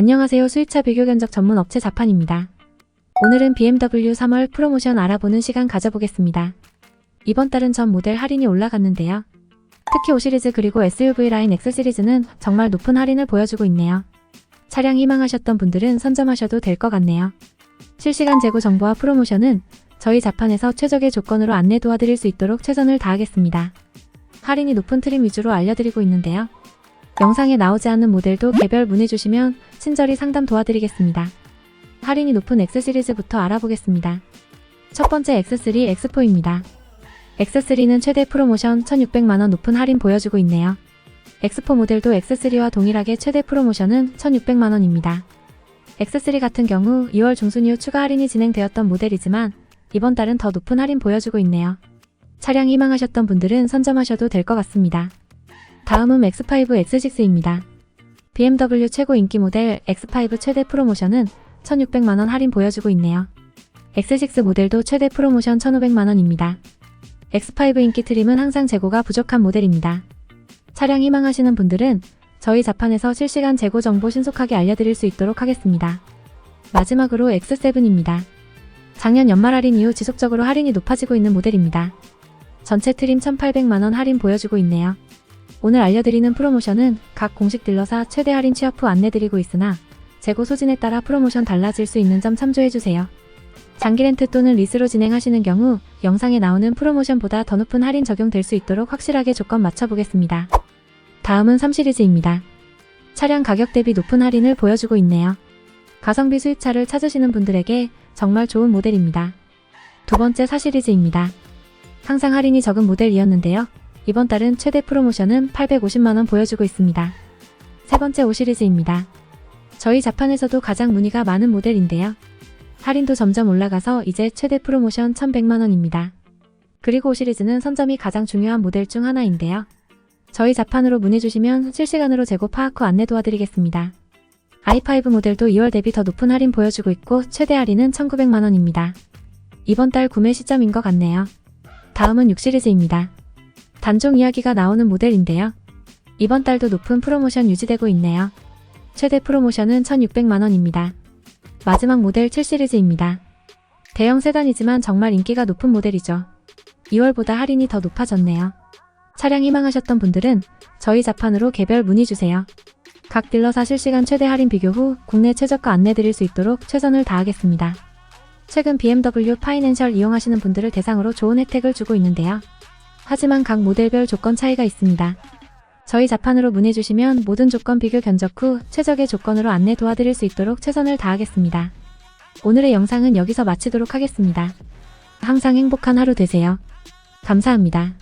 안녕하세요. 수입차 비교 견적 전문 업체 자판입니다. 오늘은 BMW 3월 프로모션 알아보는 시간 가져보겠습니다. 이번 달은 전 모델 할인이 올라갔는데요. 특히 5 시리즈 그리고 SUV 라인 X 시리즈는 정말 높은 할인을 보여주고 있네요. 차량 희망하셨던 분들은 선점하셔도 될 것 같네요. 실시간 재고 정보와 프로모션은 저희 자판에서 최적의 조건으로 안내 도와드릴 수 있도록 최선을 다하겠습니다. 할인이 높은 트림 위주로 알려드리고 있는데요. 영상에 나오지 않는 모델도 개별 문의주시면 친절히 상담 도와드리겠습니다. 할인이 높은 X 시리즈부터 알아보겠습니다. 첫 번째 X3, X4입니다. X3는 최대 프로모션 1600만원 높은 할인 보여주고 있네요. X4 모델도 X3와 동일하게 최대 프로모션은 1600만원입니다. X3 같은 경우 2월 중순 이후 추가 할인이 진행되었던 모델이지만 이번 달은 더 높은 할인 보여주고 있네요. 차량 희망하셨던 분들은 선점하셔도 될 것 같습니다. 다음은 X5 X6입니다. BMW 최고 인기 모델 X5 최대 프로모션은 1600만원 할인 보여주고 있네요. X6 모델도 최대 프로모션 1500만원입니다. X5 인기 트림은 항상 재고가 부족한 모델입니다. 차량 희망하시는 분들은 저희 자판에서 실시간 재고 정보 신속하게 알려드릴 수 있도록 하겠습니다. 마지막으로 X7입니다. 작년 연말 할인 이후 지속적으로 할인이 높아지고 있는 모델입니다. 전체 트림 1800만원 할인 보여주고 있네요. 오늘 알려드리는 프로모션은 각 공식 딜러사 최대 할인 취업 후 안내드리고 있으나 재고 소진에 따라 프로모션 달라질 수 있는 점 참조해주세요. 장기 렌트 또는 리스로 진행하시는 경우 영상에 나오는 프로모션보다 더 높은 할인 적용될 수 있도록 확실하게 조건 맞춰보겠습니다. 다음은 3 시리즈입니다. 차량 가격 대비 높은 할인을 보여주고 있네요. 가성비 수입차를 찾으시는 분들에게 정말 좋은 모델입니다. 두 번째 4 시리즈입니다. 항상 할인이 적은 모델이었는데요. 이번 달은 최대 프로모션은 850만원 보여주고 있습니다. 세 번째 5 시리즈입니다. 저희 자판에서도 가장 문의가 많은 모델인데요. 할인도 점점 올라가서 이제 최대 프로모션 1100만원입니다. 그리고 5 시리즈는 선점이 가장 중요한 모델 중 하나인데요. 저희 자판으로 문의주시면 실시간으로 재고 파악 후 안내 도와드리겠습니다. i5 모델도 2월 대비 더 높은 할인 보여주고 있고 최대 할인은 1900만원입니다. 이번 달 구매 시점인 것 같네요. 다음은 6 시리즈입니다. 단종 이야기가 나오는 모델인데요. 이번 달도 높은 프로모션 유지되고 있네요. 최대 프로모션은 1600만원입니다. 마지막 모델 7 시리즈입니다. 대형 세단이지만 정말 인기가 높은 모델이죠. 2월보다 할인이 더 높아졌네요. 차량 희망하셨던 분들은 저희 자판으로 개별 문의 주세요. 각 딜러사 실시간 최대 할인 비교 후 국내 최저가 안내드릴 수 있도록 최선을 다하겠습니다. 최근 BMW 파이낸셜 이용하시는 분들을 대상으로 좋은 혜택을 주고 있는데요. 하지만 각 모델별 조건 차이가 있습니다. 저희 자판으로 문의주시면 모든 조건 비교 견적 후 최적의 조건으로 안내 도와드릴 수 있도록 최선을 다하겠습니다. 오늘의 영상은 여기서 마치도록 하겠습니다. 항상 행복한 하루 되세요. 감사합니다.